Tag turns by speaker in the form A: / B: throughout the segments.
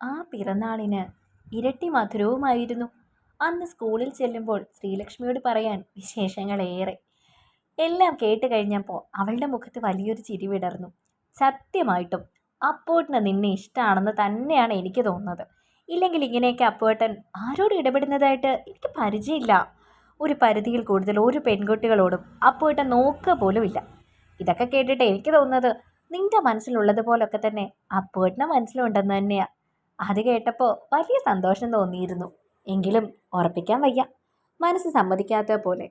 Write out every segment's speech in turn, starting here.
A: ആ പിറന്നാളിന് ഇരട്ടി മധുരവുമായിരുന്നു. അന്ന് സ്കൂളിൽ ചെല്ലുമ്പോൾ ശ്രീലക്ഷ്മിയോട് പറയാൻ വിശേഷങ്ങളേറെ. എല്ലാം കേട്ട് കഴിഞ്ഞപ്പോൾ അവളുടെ മുഖത്ത് വലിയൊരു ചിരി വിടർന്നു. സത്യമായിട്ടും അപ്പോട്ടിന് നിന്നെ ഇഷ്ടമാണെന്ന് തന്നെയാണ് എനിക്ക് തോന്നുന്നത്. ഇല്ലെങ്കിൽ ഇങ്ങനെയൊക്കെ അപ്പോട്ടൻ ആരോട് ഇടപെടുന്നതായിട്ട് എനിക്ക് പരിചയമില്ല. ഒരു പരിധിയിൽ കൂടുതൽ ഒരു പെൺകുട്ടികളോടും അപ്പോട്ടൻ നോക്കുക പോലുമില്ല. ഇതൊക്കെ കേട്ടിട്ട് എനിക്ക് തോന്നുന്നത് നിന്റെ മനസ്സിലുള്ളതുപോലൊക്കെ തന്നെ അപ്പോട്ടിന് മനസ്സിലുണ്ടെന്ന് തന്നെയാണ് അത് കേട്ടപ്പോൾ വലിയ സന്തോഷം തോന്നിയിരുന്നു. എങ്കിലും ഉറപ്പിക്കാൻ വയ്യ. മനസ്സ് സമ്മതിക്കാത്ത പോലെ.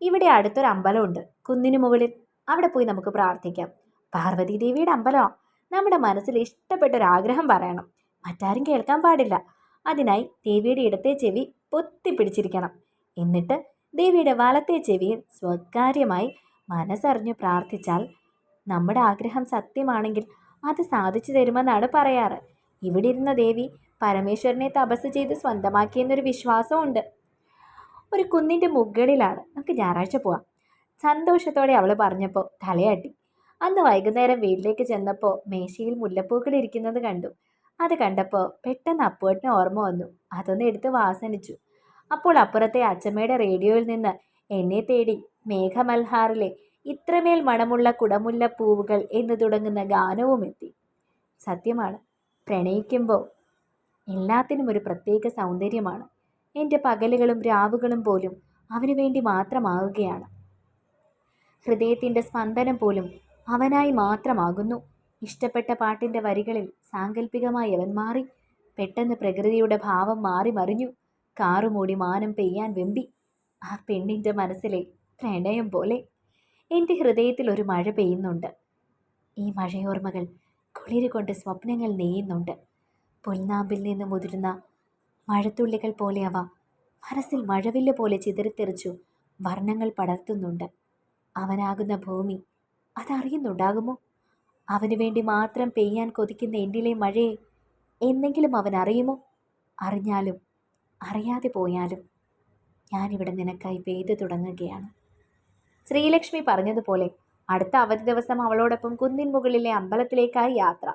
A: ഇവിടെ അടുത്തൊരു അമ്പലമുണ്ട്. കുന്നിനു മുകളിൽ. അവിടെ പോയി നമുക്ക് പ്രാർത്ഥിക്കാം. പാർവതി ദേവിയുടെ അമ്പലമാണ് നമ്മുടെ മനസ്സിൽ ഇഷ്ടപ്പെട്ട ഒരു ആഗ്രഹം പറയണം. മറ്റാരും കേൾക്കാൻ പാടില്ല. അതിനായി ദേവിയുടെ ഇടത്തെ ചെവി പൊത്തിപ്പിടിച്ചിരിക്കണം. എന്നിട്ട് ദേവിയുടെ വലത്തെ ചെവിയിൽ സ്വകാര്യമായി മനസ്സറിഞ്ഞു പ്രാർത്ഥിച്ചാൽ നമ്മുടെ ആഗ്രഹം സത്യമാണെങ്കിൽ അത് സാധിച്ചു തരുമെന്നാണ് പറയാറ്. ഇവിടെ ഇരുന്ന ദേവി പരമേശ്വരനെ തപസ് ചെയ്ത് സ്വന്തമാക്കിയെന്നൊരു വിശ്വാസമുണ്ട്. ഒരു കുന്നിന്റെ മുകളിലാണ്. നമുക്ക് ഞായറാഴ്ച പോവാം. സന്തോഷത്തോടെ അവൾ പറഞ്ഞപ്പോൾ തലയാട്ടി. അന്ന് വൈകുന്നേരം വീട്ടിലേക്ക് ചെന്നപ്പോൾ മേശയിൽ മുല്ലപ്പൂക്കൾ ഇരിക്കുന്നത് കണ്ടു. അത് കണ്ടപ്പോൾ പെട്ടെന്ന് അപ്പുവേട്ടന് ഓർമ്മ വന്നു. അതൊന്ന് എടുത്ത് വാസനിച്ചു. അപ്പോൾ അപ്പുറത്തെ അച്ചമ്മയുടെ റേഡിയോയിൽ നിന്ന് എന്നെ തേടി മേഘമൽഹാറിലെ ഇത്രമേൽ മണമുള്ള കുടമുല്ല പൂവുകൾ എന്ന് തുടങ്ങുന്ന ഗാനവും എത്തി സത്യമാണ്. പ്രണയിക്കുമ്പോൾ എല്ലാത്തിനും ഒരു പ്രത്യേക സൗന്ദര്യമാണ്. എന്റെ പകലുകളും രാവുകളും പോലും അവന് വേണ്ടി മാത്രമാവുകയാണ് ഹൃദയത്തിന്റെ സ്പന്ദനം പോലും അവനായി മാത്രമാകുന്നു. ഇഷ്ടപ്പെട്ട പാട്ടിന്റെ വരികളിൽ സാങ്കല്പികമായി അവൻ മാറി. പെട്ടെന്ന് പ്രകൃതിയുടെ ഭാവം മാറി മറിഞ്ഞു. കാറുമൂടി മാനം പെയ്യാൻ വെമ്പി. ആ പെണ്ണിന്റെ മനസ്സിലെ പ്രണയം പോലെ. എന്റെ ഹൃദയത്തിൽ ഒരു മഴ പെയ്യുന്നുണ്ട്. ഈ മഴയോർമ്മകൾ കുളിരുകൊണ്ട് സ്വപ്നങ്ങൾ നെയ്യുന്നുണ്ട്. പുൽനാമ്പിൽ നിന്ന് മുതിരുന്ന മഴത്തുള്ളികൾ പോലെ അവ മനസ്സിൽ മഴവില്ല് പോലെ ചിതറിത്തെറിച്ചു വർണങ്ങൾ പടർത്തുന്നുണ്ട്. അവനാകുന്ന ഭൂമി അതറിയുന്നുണ്ടാകുമോ? അവന് വേണ്ടി മാത്രം പെയ്യാൻ കൊതിക്കുന്ന എന്നിലെ മഴയെ എന്നെങ്കിലും അവൻ അറിയുമോ? അറിഞ്ഞാലും അറിയാതെ പോയാലും ഞാനിവിടെ നിനക്കായി പെയ്തു തുടങ്ങുകയാണ്. ശ്രീലക്ഷ്മി പറഞ്ഞതുപോലെ അടുത്ത അവധി ദിവസം അവളോടൊപ്പം കുന്നിൻ മുകളിലെ അമ്പലത്തിലേക്കായി യാത്ര.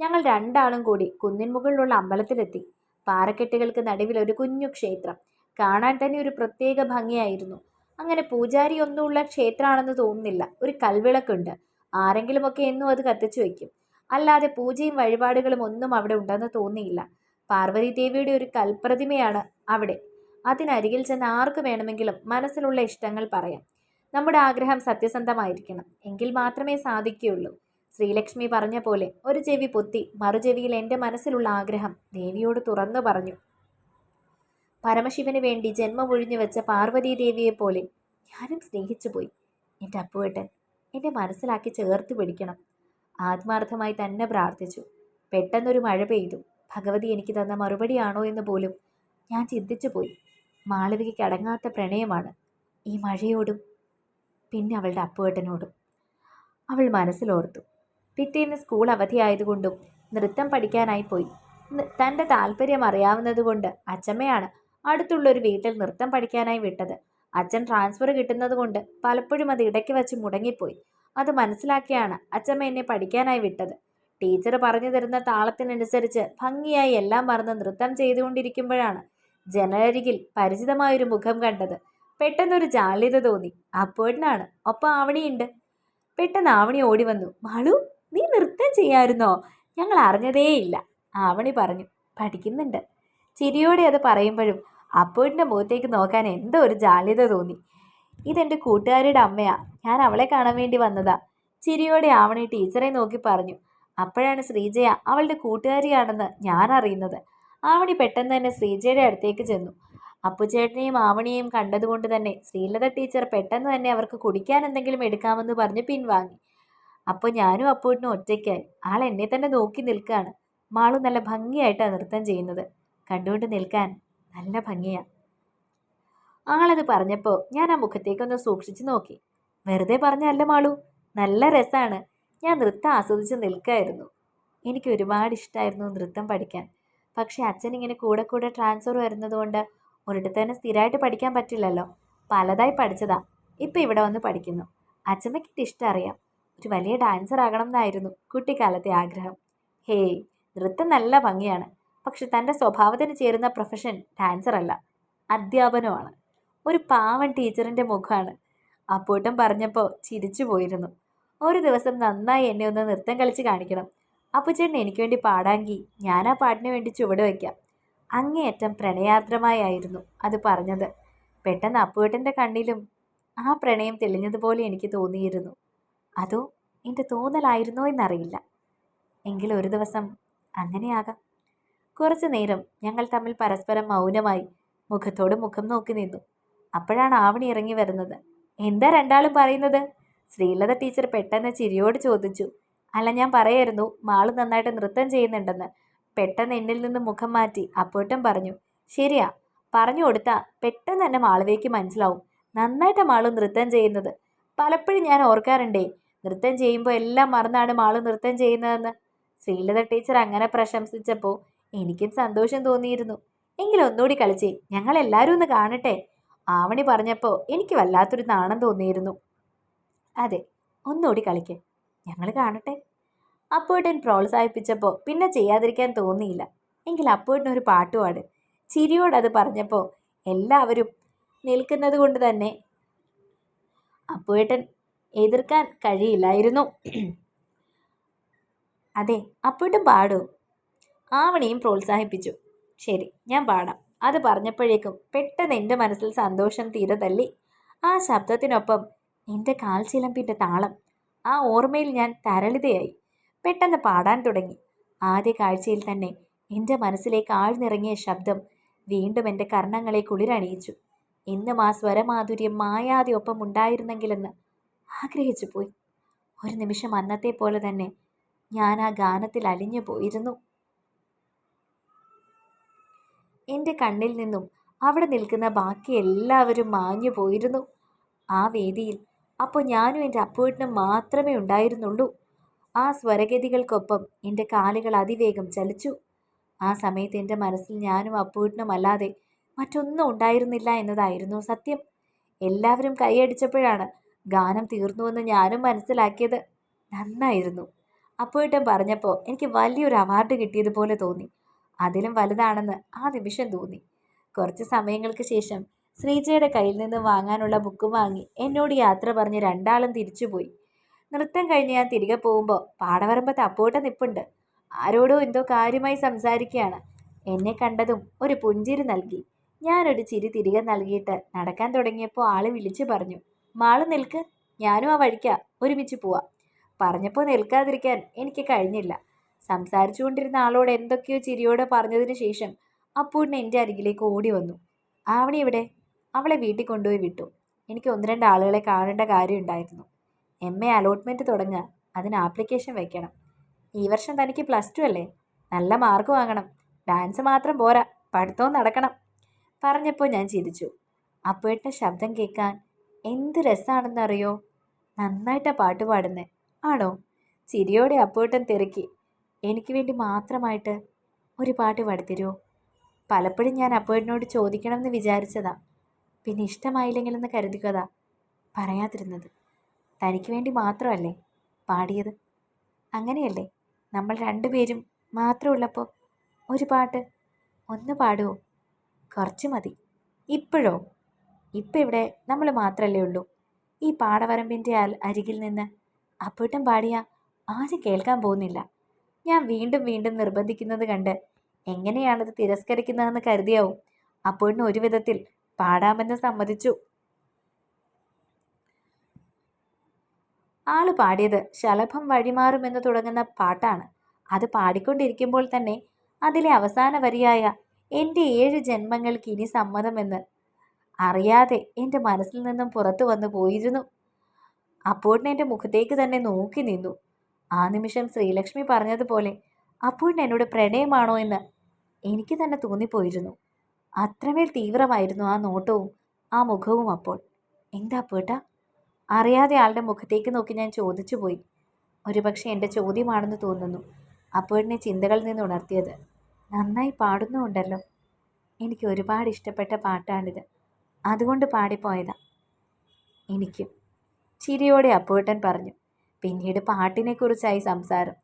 A: ഞങ്ങൾ രണ്ടാളും കൂടി കുന്നിൻ മുകളിലുള്ള അമ്പലത്തിലെത്തി. പാറക്കെട്ടുകൾക്ക് നടുവിൽ ഒരു കുഞ്ഞു ക്ഷേത്രം. കാണാൻ തന്നെ ഒരു പ്രത്യേക ഭംഗിയായിരുന്നു. അങ്ങനെ പൂജാരി ഒന്നുമുള്ള ക്ഷേത്രമാണെന്ന് തോന്നുന്നില്ല. ഒരു കൽവിളക്കുണ്ട്. ആരെങ്കിലുമൊക്കെ എന്നും അത് കത്തിച്ചു വയ്ക്കും. അല്ലാതെ പൂജയും വഴിപാടുകളും ഒന്നും അവിടെ ഉണ്ടെന്ന് തോന്നിയില്ല. പാർവതി ദേവിയുടെ ഒരു കൽപ്രതിമയാണ് അവിടെ. അതിനരികിൽ ചെന്ന് ആർക്ക് വേണമെങ്കിലും മനസ്സിലുള്ള ഇഷ്ടങ്ങൾ പറയാം. നമ്മുടെ ആഗ്രഹം സത്യസന്ധമായിരിക്കണം. എങ്കിൽ മാത്രമേ സാധിക്കുകയുള്ളൂ. ശ്രീലക്ഷ്മി പറഞ്ഞ പോലെ ഒരു ചെവി പൊത്തി മറുചെവിയിൽ എന്റെ മനസ്സിലുള്ള ആഗ്രഹം ദേവിയോട് തുറന്നു പറഞ്ഞു. പരമശിവന് വേണ്ടി ജന്മമൊഴിഞ്ഞു വെച്ച പാർവതീ ദേവിയെ പോലെ ഞാനും സ്നേഹിച്ചു പോയി. എന്റെ അപ്പുവേട്ടൻ എന്നെ മനസ്സിലാക്കി ചേർത്ത് പിടിക്കണം. ആത്മാർത്ഥമായി തന്നെ പ്രാർത്ഥിച്ചു. പെട്ടെന്നൊരു മഴ പെയ്തു. ഭഗവതി എനിക്ക് തന്ന മറുപടിയാണോ എന്ന് പോലും ഞാൻ ചിന്തിച്ചു പോയി. മാളവികയ്ക്ക് അടങ്ങാത്ത പ്രണയമാണ്. ഈ മഴയോടും പിന്നെ അവളുടെ അപ്പുവേട്ടനോടും. അവൾ മനസ്സിലോർത്തു. പിറ്റേന്ന് സ്കൂൾ അവധിയായതുകൊണ്ടും നൃത്തം പഠിക്കാനായി പോയി. തന്റെ താല്പര്യം അറിയാവുന്നതുകൊണ്ട് അച്ചമ്മയാണ് അടുത്തുള്ള ഒരു വീട്ടിൽ നൃത്തം പഠിക്കാനായി വിട്ടത്. അച്ഛൻ ട്രാൻസ്ഫർ കിട്ടുന്നതുകൊണ്ട് പലപ്പോഴും അത് ഇടയ്ക്ക് വെച്ച് മുടങ്ങിപ്പോയി. അത് മനസ്സിലാക്കിയാണ് അച്ഛമ്മ എന്നെ പഠിക്കാനായി വിട്ടത്. ടീച്ചർ പറഞ്ഞു തരുന്ന താളത്തിനനുസരിച്ച് ഭംഗിയായി എല്ലാം മറന്ന് നൃത്തം ചെയ്തുകൊണ്ടിരിക്കുമ്പോഴാണ് ജനലരികിൽ പരിചിതമായൊരു മുഖം കണ്ടത്. പെട്ടെന്നൊരു ജാള്യത തോന്നി. അപ്പോഴാണ് ഒപ്പം ആവണിയുണ്ട് പെട്ടെന്ന് ആവണി ഓടി വന്നു. മാളു നീ നൃത്തം ചെയ്യായിരുന്നോ? ഞങ്ങൾ അറിഞ്ഞതേയില്ല ആവണി പറഞ്ഞു. പഠിക്കുന്നുണ്ട്. ചിരിയോടെ അത് പറയുമ്പോഴും അപ്പോഴിന്റെ മുഖത്തേക്ക് നോക്കാൻ എന്തോ ഒരു ജാള്യത തോന്നി. ഇതെന്റെ കൂട്ടുകാരിയുടെ അമ്മയാ. ഞാൻ അവളെ കാണാൻ വേണ്ടി വന്നതാ. ചിരിയോടെ ആവണി ടീച്ചറെ നോക്കി പറഞ്ഞു. അപ്പോഴാണ് ശ്രീജയ അവളുടെ കൂട്ടുകാരിയാണെന്ന് ഞാൻ അറിയുന്നത്. ആവണി പെട്ടെന്ന് തന്നെ ശ്രീജയുടെ അടുത്തേക്ക് ചെന്നു. അപ്പുചേട്ടനെയും ആവണിയെയും കണ്ടതുകൊണ്ട് തന്നെ ശ്രീലത ടീച്ചർ പെട്ടെന്ന് തന്നെ അവർക്ക് കുടിക്കാൻ എന്തെങ്കിലും എടുക്കാമെന്ന് പറഞ്ഞ് പിൻവാങ്ങി. അപ്പോൾ ഞാനും അപ്പൂട്ടിനും ഒറ്റയ്ക്കായി. ആൾ എന്നെ തന്നെ നോക്കി നിൽക്കുകയാണ് മാളു നല്ല ഭംഗിയായിട്ടാണ് നൃത്തം ചെയ്യുന്നത്. കണ്ടുകൊണ്ട് നിൽക്കാൻ നല്ല ഭംഗിയാ. ആളത് പറഞ്ഞപ്പോൾ ഞാൻ ആ മുഖത്തേക്കൊന്ന് സൂക്ഷിച്ചു നോക്കി. വെറുതെ പറഞ്ഞല്ല മാളു നല്ല രസമാണ് ഞാൻ നൃത്തം ആസ്വദിച്ച് നിൽക്കായിരുന്നു. എനിക്ക് ഒരുപാട് ഇഷ്ടമായിരുന്നു നൃത്തം പഠിക്കാൻ. പക്ഷേ അച്ഛൻ ഇങ്ങനെ കൂടെ കൂടെ ട്രാൻസ്ഫർ വരുന്നതുകൊണ്ട് ഒരിടത്ത് തന്നെ സ്ഥിരമായിട്ട് പഠിക്കാൻ പറ്റില്ലല്ലോ. പലതായി പഠിച്ചതാ. ഇപ്പം ഇവിടെ വന്ന് പഠിക്കുന്നു. അച്ഛമ്മയ്ക്ക് ഇഷ്ടം അറിയാം. ഒരു വലിയ ഡാൻസർ ആകണം എന്നായിരുന്നു കുട്ടിക്കാലത്തെ ആഗ്രഹം. ഹേയ് നൃത്തം നല്ല ഭംഗിയാണ്. പക്ഷെ തന്റെ സ്വഭാവത്തിന് ചേരുന്ന പ്രൊഫഷൻ ഡാൻസർ അല്ല. അധ്യാപനമാണ് ഒരു പാവൻ ടീച്ചറിന്റെ മുഖമാണ്. അപ്പൂട്ടൻ പറഞ്ഞപ്പോൾ ചിരിച്ചു പോയിരുന്നു. ഒരു ദിവസം നന്നായി എന്നെ ഒന്ന് നൃത്തം കളിച്ച് കാണിക്കണം. അപ്പുചേട്ടൻ എനിക്ക് വേണ്ടി പാടാങ്കി ഞാൻ ആ പാട്ടിന് വേണ്ടി ചുവട് വയ്ക്കാം. അങ്ങേയറ്റം പ്രണയാർദ്രമായായിരുന്നു അത് പറഞ്ഞത്. പെട്ടെന്ന് അപ്പുവേട്ടന്റെ കണ്ണിലും ആ പ്രണയം തെളിഞ്ഞതുപോലെ എനിക്ക് തോന്നിയിരുന്നു. അതോ എന്റെ തോന്നലായിരുന്നോ എന്നറിയില്ല. എങ്കിൽ ഒരു ദിവസം അങ്ങനെയാകാം. കുറച്ചു നേരം ഞങ്ങൾ തമ്മിൽ പരസ്പരം മൗനമായി മുഖത്തോട് മുഖം നോക്കി നിന്നു. അപ്പോഴാണ് ആവണി ഇറങ്ങി വരുന്നത്. എന്താ രണ്ടാളും പറയുന്നത്? ശ്രീലത ടീച്ചർ പെട്ടെന്ന് ചിരിയോട് ചോദിച്ചു. അല്ല ഞാൻ പറയായിരുന്നു മാൾ നന്നായിട്ട് നൃത്തം ചെയ്യുന്നുണ്ടെന്ന്. പെട്ടെന്ന് എന്നിൽ നിന്ന് മുഖം മാറ്റി അപ്പോട്ടും പറഞ്ഞു ശരിയാ പറഞ്ഞു കൊടുത്താൽ പെട്ടെന്ന് തന്നെ മാളവിക്ക് മനസ്സിലാവും. നന്നായിട്ട് മാളു നൃത്തം ചെയ്യുന്നത്. പലപ്പോഴും ഞാൻ ഓർക്കാറുണ്ടേ നൃത്തം ചെയ്യുമ്പോൾ എല്ലാം മറന്നാണ് മാളു നൃത്തം ചെയ്യുന്നതെന്ന്. ശ്രീലത ടീച്ചർ അങ്ങനെ പ്രശംസിച്ചപ്പോൾ എനിക്കും സന്തോഷം തോന്നിയിരുന്നു. എങ്കിലും ഒന്നുകൂടി കളിച്ചേ ഞങ്ങൾ എല്ലാവരും ഒന്ന് കാണട്ടെ? ആവണി പറഞ്ഞപ്പോൾ എനിക്ക് വല്ലാത്തൊരു നാണം തോന്നിയിരുന്നു. അതെ ഒന്നുകൂടി കളിക്കേ. ഞങ്ങൾ കാണട്ടെ. അപ്പോട്ടൻ പ്രോത്സാഹിപ്പിച്ചപ്പോൾ പിന്നെ ചെയ്യാതിരിക്കാൻ തോന്നിയില്ല. എങ്കിൽ അപ്പോട്ടൻ ഒരു പാട്ടുപാട്. ചിരിയോട് അത് പറഞ്ഞപ്പോൾ എല്ലാവരും നിൽക്കുന്നത് കൊണ്ട് തന്നെ അപ്പോട്ടൻ എതിർക്കാൻ കഴിയില്ലായിരുന്നു. അതെ അപ്പോട്ടും പാടൂ. ആവണിയും പ്രോത്സാഹിപ്പിച്ചു. ശരി ഞാൻ പാടാം. അത് പറഞ്ഞപ്പോഴേക്കും പെട്ടെന്ന് എന്റെ മനസ്സിൽ സന്തോഷം തീരെ തല്ലി ആ ശബ്ദത്തിനൊപ്പം എന്റെ കാൽച്ചിലമ്പിന്റെ താളം. ആ ഓർമ്മയിൽ ഞാൻ തരളിതയായി. പെട്ടെന്ന് പാടാൻ തുടങ്ങി. ആദ്യ കാഴ്ചയിൽ തന്നെ എന്റെ മനസ്സിലേക്ക് ആഴ്ന്നിറങ്ങിയ ശബ്ദം വീണ്ടും എന്റെ കർണങ്ങളെ കുളിരണിയിച്ചു. എന്നും ആ സ്വരമാധുര്യം മായാതെ ഒപ്പം ഉണ്ടായിരുന്നെങ്കിലെന്ന് ആഗ്രഹിച്ചു പോയി. ഒരു നിമിഷം അന്നത്തെ പോലെ തന്നെ ഞാൻ ആ ഗാനത്തിൽ അലിഞ്ഞു പോയിരുന്നു. എന്റെ കണ്ണിൽ നിന്നും അവിടെ നിൽക്കുന്ന ബാക്കി എല്ലാവരും മാഞ്ഞു പോയിരുന്നു. ആ വേദിയിൽ അപ്പോൾ ഞാനും എന്റെ അപ്പൂട്ടിനും മാത്രമേ ഉണ്ടായിരുന്നുള്ളൂ. ആ സ്വരഗതികൾക്കൊപ്പം എന്റെ കാലുകൾ അതിവേഗം ചലിച്ചു. ആ സമയത്ത് എന്റെ മനസ്സിൽ ഞാനും അപ്പൂട്ടിനും അല്ലാതെ മറ്റൊന്നും ഉണ്ടായിരുന്നില്ല എന്നതായിരുന്നു സത്യം. എല്ലാവരും കൈയടിച്ചപ്പോഴാണ് ഗാനം തീർന്നുവെന്ന് ഞാനും മനസ്സിലാക്കിയത്. നന്നായിരുന്നു. അപ്പോയിട്ടും പറഞ്ഞപ്പോൾ എനിക്ക് വലിയൊരു അവാർഡ് കിട്ടിയതുപോലെ തോന്നി. അതിലും വലുതാണെന്ന് ആ നിമിഷം തോന്നി. കുറച്ച് സമയങ്ങൾക്ക് ശേഷം ശ്രീജയുടെ കയ്യിൽ നിന്ന് വാങ്ങാനുള്ള ബുക്ക് വാങ്ങി എന്നോട് യാത്ര പറഞ്ഞ് രണ്ടാളും തിരിച്ചുപോയി. നൃത്തം കഴിഞ്ഞ് ഞാൻ തിരികെ പോകുമ്പോൾ പാടവരമ്പത്ത് അപ്പോട്ട് നിപ്പുണ്ട്. ആരോടോ എന്തോ കാര്യമായി സംസാരിക്കുകയാണ് എന്നെ കണ്ടതും ഒരു പുഞ്ചിരി നൽകി. ഞാനൊരു ചിരി തിരികെ നൽകിയിട്ട് നടക്കാൻ തുടങ്ങിയപ്പോൾ ആൾ വിളിച്ചു പറഞ്ഞു മാൾ നിൽക്ക് ഞാനും ആ വഴിക്കാ ഒരുമിച്ച് പോവാം. പറഞ്ഞപ്പോൾ നിൽക്കാതിരിക്കാൻ എനിക്ക് കഴിഞ്ഞില്ല. സംസാരിച്ചുകൊണ്ടിരുന്ന ആളോട് എന്തൊക്കെയോ ചിരിയോടെ പറഞ്ഞതിന് ശേഷം അപ്പൂടിന് എന്റെ അരികിലേക്ക് ഓടി വന്നു. ആവണി ഇവിടെ അവളെ വീട്ടിൽ കൊണ്ടുപോയി വിട്ടു. എനിക്ക് ഒന്ന് രണ്ട് ആളുകളെ കാണേണ്ട കാര്യമുണ്ടായിരുന്നു എം എ അലോട്ട്മെന്റ് തുടങ്ങുക. അതിന് ആപ്ലിക്കേഷൻ വയ്ക്കണം ഈ വർഷം തനിക്ക് പ്ലസ് ടു അല്ലേ? നല്ല മാർക്ക് വാങ്ങണം. ഡാൻസ് മാത്രം പോരാ. പഠിത്തവും നടക്കണം. പറഞ്ഞപ്പോൾ ഞാൻ ചിരിച്ചു. അപ്പോഴത്തെ ശബ്ദം കേൾക്കാൻ എന്ത് രസമാണെന്നറിയോ നന്നായിട്ട് പാട്ട് പാടുന്നത് ആണോ? ചിരിയോടെ അപ്പോട്ടൻ തിരക്കി. എനിക്ക് വേണ്ടി മാത്രമായിട്ട് ഒരു പാട്ട് പാടിത്തരുമോ പലപ്പോഴും ഞാൻ അപ്പേട്ടനോട് ചോദിക്കണമെന്ന് വിചാരിച്ചതാ. പിന്നെ ഇഷ്ടമായില്ലെങ്കിലെന്ന് കരുതിക്കതാ പറയാതിരുന്നത്. തനിക്ക് വേണ്ടി മാത്രമല്ലേ പാടിയത്? അങ്ങനെയല്ലേ? നമ്മൾ രണ്ടുപേരും മാത്രമുള്ളപ്പോൾ ഒരു പാട്ട് ഒന്ന് പാടുമോ കുറച്ച് മതി. ഇപ്പോഴോ? ഇപ്പം ഇവിടെ നമ്മൾ മാത്രമല്ലേ ഉള്ളൂ. ഈ പാടവരമ്പിന്റെ അരികിൽ നിന്ന് അപ്പൂട്ടം പാടിയ ആരും കേൾക്കാൻ പോകുന്നില്ല. ഞാൻ വീണ്ടും വീണ്ടും നിർബന്ധിക്കുന്നത് കണ്ട് എങ്ങനെയാണത് തിരസ്കരിക്കുന്നതെന്ന് കരുതിയാവും. അപ്പോഴിന് ഒരു വിധത്തിൽ പാടാമെന്ന് സമ്മതിച്ചു ആൾ പാടിയത് ശലഭം വഴിമാറുമെന്ന് തുടങ്ങുന്ന പാട്ടാണ്. അത് പാടിക്കൊണ്ടിരിക്കുമ്പോൾ തന്നെ അതിലെ അവസാന വരിയായ എന്റെ ഏഴ് ജന്മങ്ങൾക്ക് ഇനി സമ്മതമെന്ന് അറിയാതെ എന്റെ മനസ്സിൽ നിന്നും പുറത്തു വന്നു പോയിരുന്നു. അപ്പോഴിന് എന്റെ മുഖത്തേക്ക് തന്നെ നോക്കി നിന്നു. ആ നിമിഷം ശ്രീലക്ഷ്മി പറഞ്ഞതുപോലെ അപ്പോഴിന് എന്നോട് പ്രണയമാണോ എന്ന് എനിക്ക് തന്നെ തോന്നിപ്പോയിരുന്നു. അത്രമേൽ തീവ്രമായിരുന്നു ആ നോട്ടവും ആ മുഖവും അപ്പോൾ. എന്താ പേട്ട അറിയാതെ ആളുടെ മുഖത്തേക്ക് നോക്കി ഞാൻ ചോദിച്ചു പോയി. ഒരുപക്ഷെ എന്റെ ചോദ്യമാണെന്ന് തോന്നുന്നു. അപ്പോഴിനെ ചിന്തകളിൽ നിന്ന് ഉണർത്തിയത്. നന്നായി പാടുന്നുണ്ടല്ലോ. എനിക്ക് ഒരുപാട് ഇഷ്ടപ്പെട്ട പാട്ടാണിത്. അതുകൊണ്ട് പാടിപ്പോയതാ. എനിക്കും ചിരിയോടെ അപ്പുവേട്ടൻ പറഞ്ഞു. പിന്നീട് പാട്ടിനെക്കുറിച്ചായി സംസാരം.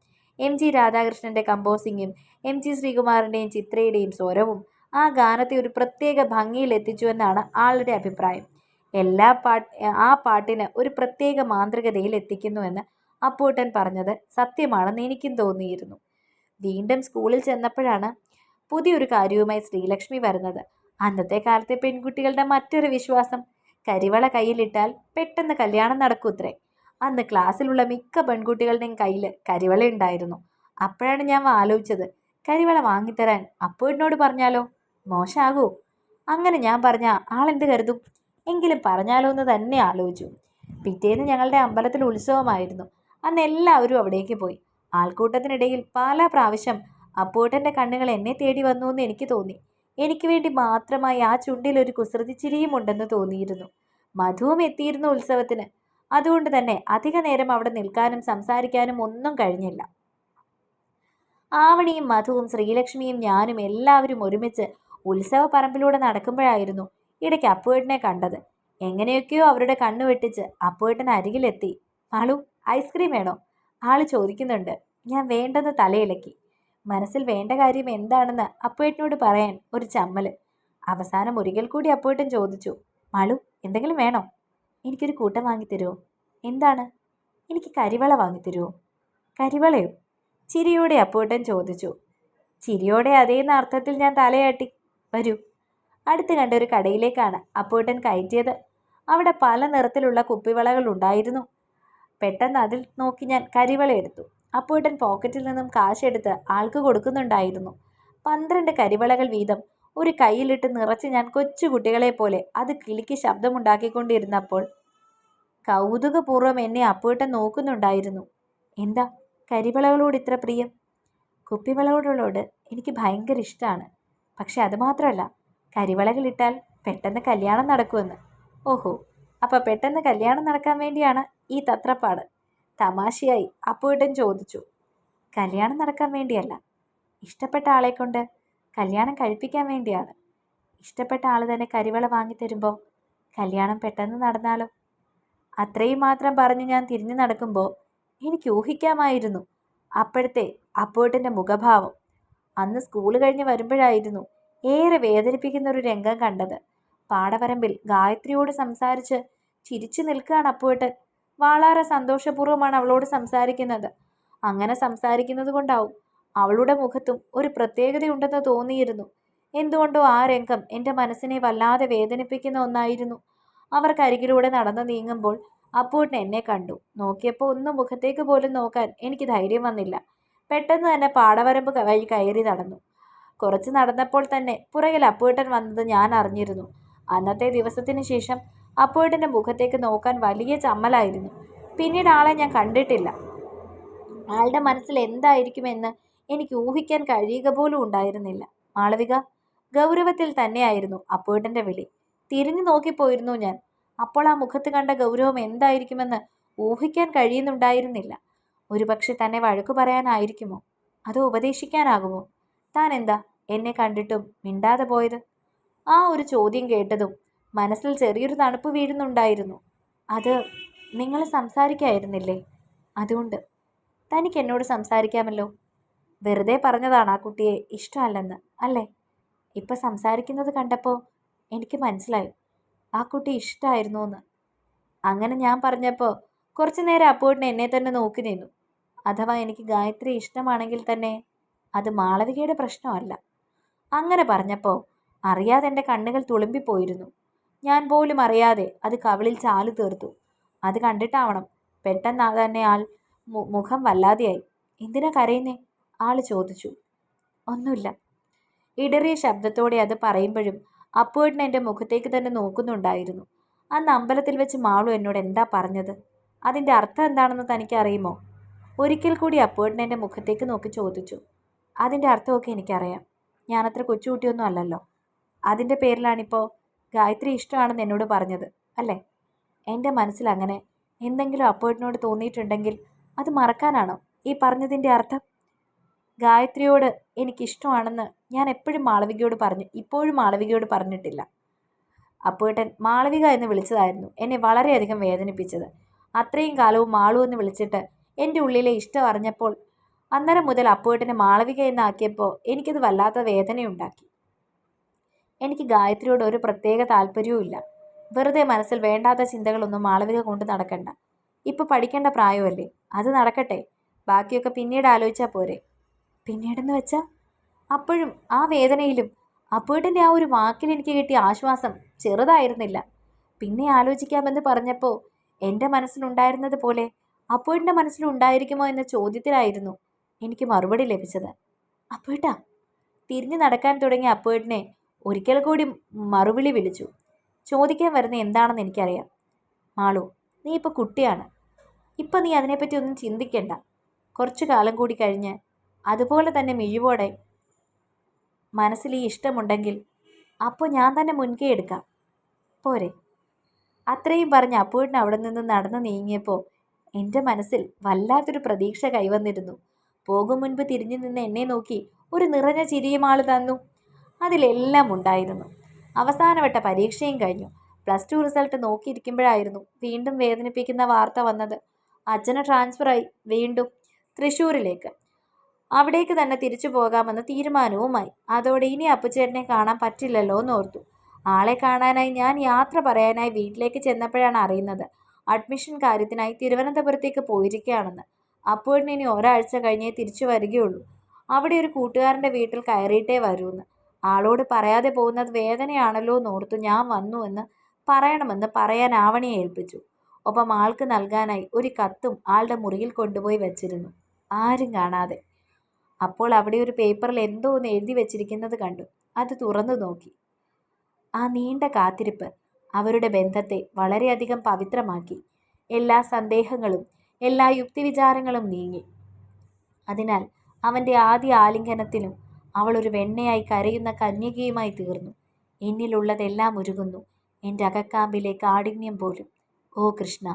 A: എം ജി രാധാകൃഷ്ണന്റെ കമ്പോസിങ്ങും എം ജി ശ്രീകുമാറിന്റെയും ചിത്രയുടെയും സ്വരവും ആ ഗാനത്തെ ഒരു പ്രത്യേക ഭംഗിയിൽ എത്തിച്ചുവെന്നാണ് ആളുടെ അഭിപ്രായം. എല്ലാ പാട്ട് ആ പാട്ടിന് ഒരു പ്രത്യേക മാന്ത്രികതയിൽ എത്തിക്കുന്നുവെന്ന് അപ്പൂട്ടൻ പറഞ്ഞത് സത്യമാണെന്ന് എനിക്കും തോന്നിയിരുന്നു. വീണ്ടും സ്കൂളിൽ ചെന്നപ്പോഴാണ് പുതിയൊരു കാര്യവുമായി ശ്രീലക്ഷ്മി വരുന്നത്. അന്നത്തെ കാലത്തെ പെൺകുട്ടികളുടെ മറ്റൊരു വിശ്വാസം കരിവള കയ്യിലിട്ടാൽ പെട്ടെന്ന് കല്യാണം നടക്കൂത്രേ അന്ന് ക്ലാസ്സിലുള്ള മിക്ക പെൺകുട്ടികളുടെയും കയ്യിൽ കരിവള ഉണ്ടായിരുന്നു. അപ്പോഴാണ് ഞാൻ ആലോചിച്ചത് കരിവള വാങ്ങിത്തരാൻ അപ്പൂട്ടിനോട് പറഞ്ഞാലോ? മോശമാകൂ അങ്ങനെ ഞാൻ പറഞ്ഞ ആളെന്ത് കരുതും? എങ്കിലും പറഞ്ഞാലോ എന്ന് തന്നെ ആലോചിച്ചു. പിറ്റേന്ന് ഞങ്ങളുടെ അമ്പലത്തിൽ ഉത്സവമായിരുന്നു. അന്ന് എല്ലാവരും അവിടേക്ക് പോയി. ആൾക്കൂട്ടത്തിനിടയിൽ പല പ്രാവശ്യം അപ്പൂട്ടന്റെ കണ്ണുകൾ എന്നെ തേടി വന്നു എന്ന് എനിക്ക് തോന്നി. എനിക്ക് വേണ്ടി മാത്രമായി ആ ചുണ്ടിൽ ഒരു കുസൃതി ചിരിയും ഉണ്ടെന്ന് തോന്നിയിരുന്നു. മധുവും എത്തിയിരുന്നു ഉത്സവത്തിന്. അതുകൊണ്ട് തന്നെ അധിക നേരം അവിടെ നിൽക്കാനും സംസാരിക്കാനും ഒന്നും കഴിഞ്ഞില്ല. ആവണിയും മധുവും ശ്രീലക്ഷ്മിയും ഞാനും എല്ലാവരും ഒരുമിച്ച് ഉത്സവ പറമ്പിലൂടെ നടക്കുമ്പോഴായിരുന്നു ഇടയ്ക്ക് അപ്പുവേട്ടനെ കണ്ടത്. എങ്ങനെയൊക്കെയോ അവരുടെ കണ്ണു വെട്ടിച്ച് അപ്പുവേട്ടൻ അരികിലെത്തി. ആളു ഐസ്ക്രീം വേണോ? ആൾ ചോദിക്കുന്നുണ്ട്. ഞാൻ വേണ്ടെന്ന് തലയിലക്കി മനസ്സിൽ വേണ്ട കാര്യം എന്താണെന്ന് അപ്പുവേട്ടനോട് പറയാൻ ഒരു ചമ്മൽ അവസാനം ഒരിക്കൽ കൂടി അപ്പുവേട്ടൻ ചോദിച്ചു. മാളു എന്തെങ്കിലും വേണോ? എനിക്കൊരു കൂട്ടം വാങ്ങിത്തരുമോ എന്താണ്? എനിക്ക് കരിവള വാങ്ങിത്തരുമോ കരിവളയോ? ചിരിയോടെ അപ്പുവേട്ടൻ ചോദിച്ചു. ചിരിയോടെ അതേന്ന അർത്ഥത്തിൽ ഞാൻ തലയാട്ടി. വരൂ. അടുത്ത് കണ്ട ഒരു കടയിലേക്കാണ് അപ്പൂട്ടൻ കയറ്റിയത്. അവിടെ പല നിറത്തിലുള്ള കുപ്പിവളകൾ ഉണ്ടായിരുന്നു. പെട്ടെന്ന് അതിൽ നോക്കി ഞാൻ കരിവള എടുത്തു. അപ്പൂട്ടൻ പോക്കറ്റിൽ നിന്നും കാശെടുത്ത് ആൾക്ക് കൊടുക്കുന്നുണ്ടായിരുന്നു. പന്ത്രണ്ട് കരിവളകൾ വീതം ഒരു കയ്യിലിട്ട് നിറച്ച് ഞാൻ കൊച്ചു കുട്ടികളെ പോലെ അത് കിളിക്ക് ശബ്ദമുണ്ടാക്കിക്കൊണ്ടിരുന്നപ്പോൾ കൗതുകപൂർവം എന്നെ അപ്പൂട്ടൻ നോക്കുന്നുണ്ടായിരുന്നു. എന്താ? കരിവളകളോട് ഇത്ര പ്രിയം? കുപ്പിവളകളോട് എനിക്ക് ഭയങ്കര ഇഷ്ടമാണ് പക്ഷെ അതുമാത്രമല്ല കരിവളകളിട്ടാൽ പെട്ടെന്ന് കല്യാണം നടക്കുമെന്ന്. ഓഹോ അപ്പോൾ പെട്ടെന്ന് കല്യാണം നടക്കാൻ വേണ്ടിയാണ് ഈ തത്രപ്പാട്. തമാശയായി അപ്പുവിട്ടൻ ചോദിച്ചു. കല്യാണം നടക്കാൻ വേണ്ടിയല്ല. ഇഷ്ടപ്പെട്ട ആളെ കൊണ്ട് കല്യാണം കഴിപ്പിക്കാൻ വേണ്ടിയാണ്. ഇഷ്ടപ്പെട്ട ആൾ തന്നെ കരിവള വാങ്ങിത്തരുമ്പോൾ കല്യാണം പെട്ടെന്ന് നടന്നാലോ? അത്രയും മാത്രം പറഞ്ഞ് ഞാൻ തിരിഞ്ഞു നടക്കുമ്പോൾ എനിക്ക് ഊഹിക്കാമായിരുന്നു. അപ്പോഴത്തെ അപ്പോട്ടന്റെ മുഖഭാവം. അന്ന് സ്കൂൾ കഴിഞ്ഞ് വരുമ്പോഴായിരുന്നു ഏറെ വേദനിപ്പിക്കുന്ന ഒരു രംഗം കണ്ടത്. പാടവരമ്പിൽ ഗായത്രിയോട് സംസാരിച്ച് ചിരിച്ചു നിൽക്കുകയാണ് അപ്പുവേട്ടൻ. വളരെ സന്തോഷപൂർവമാണ് അവളോട് സംസാരിക്കുന്നത്. അങ്ങനെ സംസാരിക്കുന്നത് കൊണ്ടാവും. അവളുടെ മുഖത്തും ഒരു പ്രത്യേകതയുണ്ടെന്ന് തോന്നിയിരുന്നു. എന്തുകൊണ്ടോ ആ രംഗം എന്റെ മനസ്സിനെ വല്ലാതെ വേദനിപ്പിക്കുന്ന ഒന്നായിരുന്നു. അവർ കരികിലൂടെ നടന്നു നീങ്ങുമ്പോൾ അപ്പൂട്ടൻ എന്നെ കണ്ടു. നോക്കിയപ്പോൾ ഒന്നും മുഖത്തേക്ക് പോലും നോക്കാൻ എനിക്ക് ധൈര്യം വന്നില്ല. പെട്ടെന്ന് തന്നെ പാടവരമ്പ് വഴി കയറി നടന്നു. കുറച്ച് നടന്നപ്പോൾ തന്നെ പുറകിൽ അപ്പുവേട്ടൻ വന്നത് ഞാൻ അറിഞ്ഞിരുന്നു. അന്നത്തെ ദിവസത്തിന് ശേഷം അപ്പുവേട്ടന്റെ മുഖത്തേക്ക് നോക്കാൻ വലിയ ചമ്മലായിരുന്നു. പിന്നീട് ആളെ ഞാൻ കണ്ടിട്ടില്ല. ആളുടെ മനസ്സിൽ എന്തായിരിക്കുമെന്ന് എനിക്ക് ഊഹിക്കാൻ കഴിയുക പോലും ഉണ്ടായിരുന്നില്ല. മാളവിക ഗൗരവത്തിൽ തന്നെയായിരുന്നു അപ്പുവേട്ടന്റെ വിളി. തിരിഞ്ഞു നോക്കിപ്പോയിരുന്നു ഞാൻ. അപ്പോൾ ആ മുഖത്ത് കണ്ട ഗൗരവം എന്തായിരിക്കുമെന്ന് ഊഹിക്കാൻ കഴിയുന്നുണ്ടായിരുന്നില്ല. ഒരുപക്ഷെ തന്നെ വഴക്കു പറയാനായിരിക്കുമോ? അതോ ഉപദേശിക്കാനാകുമോ? താൻ എന്താ എന്നെ കണ്ടിട്ടും മിണ്ടാതെ പോയത്? ആ ഒരു ചോദ്യം കേട്ടതും മനസ്സിൽ ചെറിയൊരു തണുപ്പ് വീഴുന്നുണ്ടായിരുന്നു. അത് നിങ്ങൾ സംസാരിക്കായിരുന്നില്ലേ? അതുകൊണ്ട്. തനിക്ക് എന്നോട് സംസാരിക്കാമല്ലോ. വെറുതെ പറഞ്ഞതാണ് ആ കുട്ടിയെ ഇഷ്ടമല്ലെന്ന് അല്ലേ? ഇപ്പം സംസാരിക്കുന്നത് കണ്ടപ്പോൾ എനിക്ക് മനസ്സിലായി. ആ കുട്ടി ഇഷ്ടമായിരുന്നു എന്ന് അങ്ങനെ ഞാൻ പറഞ്ഞപ്പോൾ കുറച്ചു നേരം അപ്പോട്ടിന് എന്നെ തന്നെ നോക്കി നിന്നു. അഥവാ എനിക്ക് ഗായത്രി ഇഷ്ടമാണെങ്കിൽ തന്നെ അത് മാളവികയുടെ പ്രശ്നമല്ല. അങ്ങനെ പറഞ്ഞപ്പോൾ അറിയാതെ എന്റെ കണ്ണുകൾ തുളുമ്പിപ്പോയിരുന്നു. ഞാൻ പോലും അറിയാതെ അത് കവിളിൽ ചാലു തീർത്തു. അത് കണ്ടിട്ടാവണം പെട്ടെന്ന് തന്നെ ആൾ മുഖം വല്ലാതെയായി. എന്തിനാ കരയുന്നേ? ആൾ ചോദിച്ചു. ഒന്നുമില്ല. ഇടറിയ ശബ്ദത്തോടെ അത് പറയുമ്പോഴും അപ്പുവേട്ടൻ എന്റെ മുഖത്തേക്ക് തന്നെ നോക്കുന്നുണ്ടായിരുന്നു. അന്ന് അമ്പലത്തിൽ വെച്ച് മാളു എന്നോട് എന്താ പറഞ്ഞത്? അതിന്റെ അർത്ഥം എന്താണെന്ന് തനിക്കറിയുമോ? ഒരിക്കൽ കൂടി അപ്പുവേട്ടൻ എന്റെ മുഖത്തേക്ക് നോക്കി ചോദിച്ചു. അതിന്റെ അർത്ഥമൊക്കെ എനിക്കറിയാം. ഞാനത്ര കൊച്ചുകുട്ടിയൊന്നും അല്ലല്ലോ. അതിന്റെ പേരിലാണിപ്പോൾ ഗായത്രി ഇഷ്ടമാണെന്ന് എന്നോട് പറഞ്ഞത് അല്ലേ? എന്റെ മനസ്സിലങ്ങനെ എന്തെങ്കിലും അപ്പോയിട്ടിനോട് തോന്നിയിട്ടുണ്ടെങ്കിൽ അത് മറക്കാനാണോ ഈ പറഞ്ഞതിന്റെ അർത്ഥം? ഗായത്രിയോട് എനിക്കിഷ്ടമാണെന്ന് ഞാൻ എപ്പോഴും മാളവികയോട് പറഞ്ഞു ഇപ്പോഴും മാളവികയോട് പറഞ്ഞിട്ടില്ല. അപ്പോയിട്ടൻ മാളവിക എന്ന് വിളിച്ചതായിരുന്നു എന്നെ വളരെയധികം വേദനിപ്പിച്ചത്. അത്രയും കാലവും മാളു എന്ന് വിളിച്ചിട്ട് എന്റെ ഉള്ളിലെ ഇഷ്ടം അറിഞ്ഞപ്പോൾ അന്നേരം മുതൽ അപ്പുവേട്ടനെ മാളവിക എന്നാക്കിയപ്പോൾ എനിക്കത് വല്ലാത്ത വേദനയുണ്ടാക്കി. എനിക്ക് ഗായത്രിയോട് ഒരു പ്രത്യേക താല്പര്യവും ഇല്ല. വെറുതെ മനസ്സിൽ വേണ്ടാത്ത ചിന്തകളൊന്നും മാളവിക കൊണ്ട് നടക്കണ്ട. ഇപ്പോൾ പഠിക്കേണ്ട പ്രായമല്ലേ? അത് നടക്കട്ടെ. ബാക്കിയൊക്കെ പിന്നീട് ആലോചിച്ചാൽ പോരെ. പിന്നീടെന്ന് വെച്ചാൽ അപ്പോഴും ആ വേദനയിലും അപ്പുവേട്ടന്റെ ആ ഒരു വാക്കിൽ എനിക്ക് കിട്ടിയ ആശ്വാസം ചെറുതായിരുന്നില്ല. പിന്നെ ആലോചിക്കാമെന്ന് പറഞ്ഞപ്പോൾ എന്റെ മനസ്സിലുണ്ടായിരുന്നത് പോലെ അപ്പുവേട്ടന്റെ മനസ്സിലുണ്ടായിരിക്കുമോ എന്ന ചോദ്യത്തിലായിരുന്നു. എനിക്ക് മറുപടി ലഭിച്ചത്. അപ്പുവേട്ടാ തിരിഞ്ഞു നടക്കാൻ തുടങ്ങിയ അപ്പുവേട്ടനെ ഒരിക്കൽ കൂടി മറുവിളി വിളിച്ചു. ചോദിക്കാൻ വരുന്ന എന്താണെന്ന് എനിക്കറിയാം. മാളു നീ ഇപ്പോൾ കുട്ടിയാണ്. ഇപ്പം നീ അതിനെപ്പറ്റി ഒന്നും ചിന്തിക്കണ്ട. കുറച്ചു കാലം കൂടി കഴിഞ്ഞ് അതുപോലെ തന്നെ മിഴിവോടെ മനസ്സിൽ ഈ ഇഷ്ടമുണ്ടെങ്കിൽ അപ്പോൾ ഞാൻ തന്നെ മുൻകൈ എടുക്കാം. പോരെ. അത്രയും പറഞ്ഞ് അപ്പൂട്ടിന് അവിടെ നിന്ന് നടന്നു നീങ്ങിയപ്പോൾ എന്റെ മനസ്സിൽ വല്ലാത്തൊരു പ്രതീക്ഷ കൈവന്നിരുന്നു. പോകും മുൻപ് തിരിഞ്ഞു നിന്ന് എന്നെ നോക്കി ഒരു നിറഞ്ഞ ചിരിയും ആൾ തന്നു. അതിലെല്ലാം ഉണ്ടായിരുന്നു. അവസാനവട്ട പരീക്ഷയും കഴിഞ്ഞു. പ്ലസ് ടു റിസൾട്ട് നോക്കിയിരിക്കുമ്പോഴായിരുന്നു വീണ്ടും വേദനിപ്പിക്കുന്ന വാർത്ത വന്നത്. അച്ഛന് ട്രാൻസ്ഫറായി വീണ്ടും തൃശ്ശൂരിലേക്ക്. അവിടേക്ക് തന്നെ തിരിച്ചു പോകാമെന്ന തീരുമാനവുമായി. അതോടെ ഇനി അപ്പുചേട്ടനെ കാണാൻ പറ്റില്ലല്ലോ എന്ന് ഓർത്തു. ആളെ കാണാനായി ഞാൻ യാത്ര പറയാനായി വീട്ടിലേക്ക് ചെന്നപ്പോഴാണ് അറിയുന്നത്. അഡ്മിഷൻ കാര്യത്തിനായി തിരുവനന്തപുരത്തേക്ക് പോയിരിക്കുകയാണെന്ന്. അപ്പോഴിന് ഇനി ഒരാഴ്ച കഴിഞ്ഞേ തിരിച്ചു വരികയുള്ളൂ. അവിടെ ഒരു കൂട്ടുകാരന്റെ വീട്ടിൽ കയറിയിട്ടേ വരൂന്ന്. ആളോട് പറയാതെ പോകുന്നത് വേദനയാണല്ലോ എന്നോർത്തു ഞാൻ വന്നു എന്ന് പറയണമെന്ന് പറയാൻ ആവണിയെ ഏൽപ്പിച്ചു. ഒപ്പം ആൾക്ക് നൽകാനായി ഒരു കത്തും ആളുടെ മുറിയിൽ കൊണ്ടുപോയി വെച്ചിരുന്നു. ആരും കാണാതെ. അപ്പോൾ അവിടെ ഒരു പേപ്പറിൽ എന്തോ ഒന്ന് എഴുതി വെച്ചിരിക്കുന്നത് കണ്ടു. അത് തുറന്നു നോക്കി. ആ നീണ്ട കാത്തിരിപ്പ് അവരുടെ ബന്ധത്തെ വളരെയധികം പവിത്രമാക്കി. എല്ലാ സന്ദേഹങ്ങളും എല്ലാ യുക്തിവിചാരങ്ങളും നീങ്ങി. അതിനാൽ അവന്റെ ആദ്യ ആലിംഗനത്തിലും അവൾ ഒരു വെണ്ണയായി കരയുന്ന കന്യകയുമായി തീർന്നു. എന്നിലുള്ളതെല്ലാം ഉരുകുന്നു. എന്റെ അകക്കാമ്പിലെ കാഠിന്യം പോലും. ഓ കൃഷ്ണ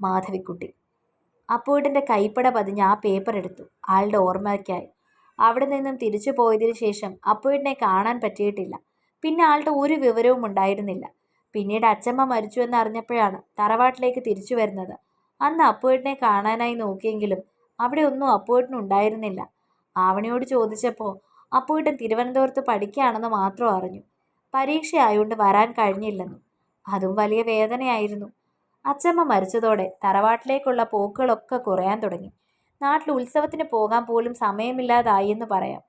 A: മാധവിക്കുട്ടി അപ്പോയിട്ടെന്റെ കൈപ്പട പതിഞ്ഞ് ആ പേപ്പർ എടുത്തു. ആളുടെ ഓർമ്മയ്ക്കായി. അവിടെ നിന്നും തിരിച്ചു പോയതിനു ശേഷം അപ്പോയിട്ടിനെ കാണാൻ പറ്റിയിട്ടില്ല. പിന്നെ ആളുടെ ഒരു വിവരവും ഉണ്ടായിരുന്നില്ല പിന്നീട് അച്ചമ്മ മരിച്ചു എന്നറിഞ്ഞപ്പോഴാണ് തറവാട്ടിലേക്ക് തിരിച്ചു വരുന്നത്. അന്ന് അപ്പോയിട്ടിനെ കാണാനായി നോക്കിയെങ്കിലും അവിടെ ഒന്നും അപ്പോയിട്ടിന് ഉണ്ടായിരുന്നില്ല. ആവണിയോട് ചോദിച്ചപ്പോൾ അപ്പോയിട്ടൻ തിരുവനന്തപുരത്ത് പഠിക്കുകയാണെന്ന് മാത്രം അറിഞ്ഞു. പരീക്ഷയായതുകൊണ്ട് വരാൻ കഴിഞ്ഞില്ലെന്നും. അതും വലിയ വേദനയായിരുന്നു. അച്ചമ്മ മരിച്ചതോടെ തറവാട്ടിലേക്കുള്ള പോക്കുകളൊക്കെ കുറയാൻ തുടങ്ങി. നാട്ടിൽ ഉത്സവത്തിന് പോകാൻ പോലും സമയമില്ലാതായി എന്ന് പറയാം.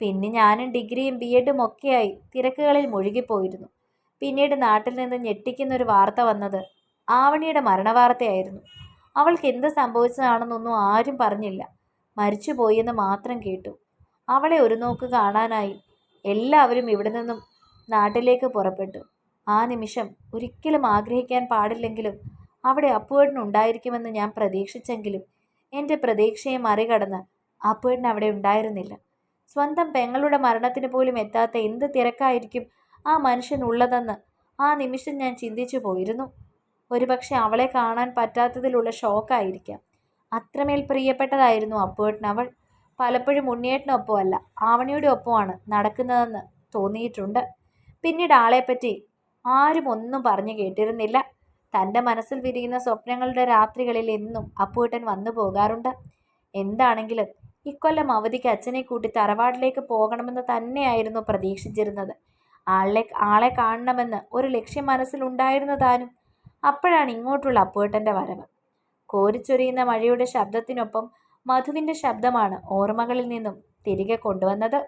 A: പിന്നെ ഞാനും ഡിഗ്രിയും ബി എഡും ഒക്കെയായി തിരക്കുകളിൽ മുഴുകിപ്പോയിരുന്നു. പിന്നീട് നാട്ടിൽ നിന്ന് ഞെട്ടിക്കുന്നൊരു വാർത്ത വന്നത് ആവണിയുടെ മരണവാർത്തയായിരുന്നു. അവൾക്ക് എന്ത് സംഭവിച്ചതാണെന്നൊന്നും ആരും പറഞ്ഞില്ല. മരിച്ചുപോയി എന്ന് മാത്രം കേട്ടു. അവളെ ഒരു നോക്ക് കാണാനായി എല്ലാവരും ഇവിടെ നിന്നും നാട്ടിലേക്ക് പുറപ്പെട്ടു. ആ നിമിഷം ഒരിക്കലും ആഗ്രഹിക്കാൻ പാടില്ലെങ്കിലും അവിടെ അപ്പുവേടനുണ്ടായിരിക്കുമെന്ന് ഞാൻ പ്രതീക്ഷിച്ചെങ്കിലും എന്റെ പ്രതീക്ഷയെ മറികടന്ന് അപ്പുവേട്ടൻ അവിടെ ഉണ്ടായിരുന്നില്ല. സ്വന്തം പെങ്ങളുടെ മരണത്തിന് പോലും എത്താത്ത എന്ത് തിരക്കായിരിക്കും ആ മനുഷ്യനുള്ളതെന്ന് ആ നിമിഷം ഞാൻ ചിന്തിച്ചു പോയിരുന്നു. ഒരുപക്ഷെ അവളെ കാണാൻ പറ്റാത്തതിലുള്ള ഷോക്കായിരിക്കാം. അത്രമേൽ പ്രിയപ്പെട്ടതായിരുന്നു അപ്പുവേട്ടൻ അവൾ. പലപ്പോഴും ഉണ്ണിയേട്ടനൊപ്പമല്ല ആവണിയുടെ ഒപ്പമാണ് നടക്കുന്നതെന്ന് തോന്നിയിട്ടുണ്ട്. പിന്നീട് ആളെപ്പറ്റി ആരും ഒന്നും പറഞ്ഞു കേട്ടിരുന്നില്ല. തന്റെ മനസ്സിൽ വിരിയുന്ന സ്വപ്നങ്ങളുടെ രാത്രികളിൽ എന്നും അപ്പുവേട്ടൻ വന്നു പോകാറുണ്ട്. എന്താണെങ്കിലും ഇക്കൊല്ലം അവധിക്ക് അച്ഛനെ കൂട്ടി തറവാട്ടിലേക്ക് പോകണമെന്ന് തന്നെയായിരുന്നു പ്രതീക്ഷിച്ചിരുന്നത്. ആളെ ആളെ കാണണമെന്ന് ഒരു ലക്ഷ്യം മനസ്സിലുണ്ടായിരുന്നു താനും അപ്പോഴാണ് ഇങ്ങോട്ടുള്ള അപ്പുവേട്ടന്റെ വരവ്. കോരിച്ചൊരിയുന്ന മഴയുടെ ശബ്ദത്തിനൊപ്പം മധുവിന്റെ ശബ്ദമാണ് ഓർമ്മകളിൽ നിന്നും തിരികെ കൊണ്ടുവന്നത്.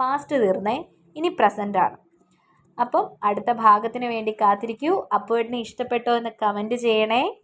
A: പാസ്റ്റ് തീർന്നേ ഇനി പ്രസന്റ് ആണ്. അപ്പം അടുത്ത ഭാഗത്തിന് വേണ്ടി കാത്തിരിക്കൂ. അപ്പുവേട്ടനെ ഇഷ്ടപ്പെട്ടോ എന്ന് കമന്റ് ചെയ്യണേ.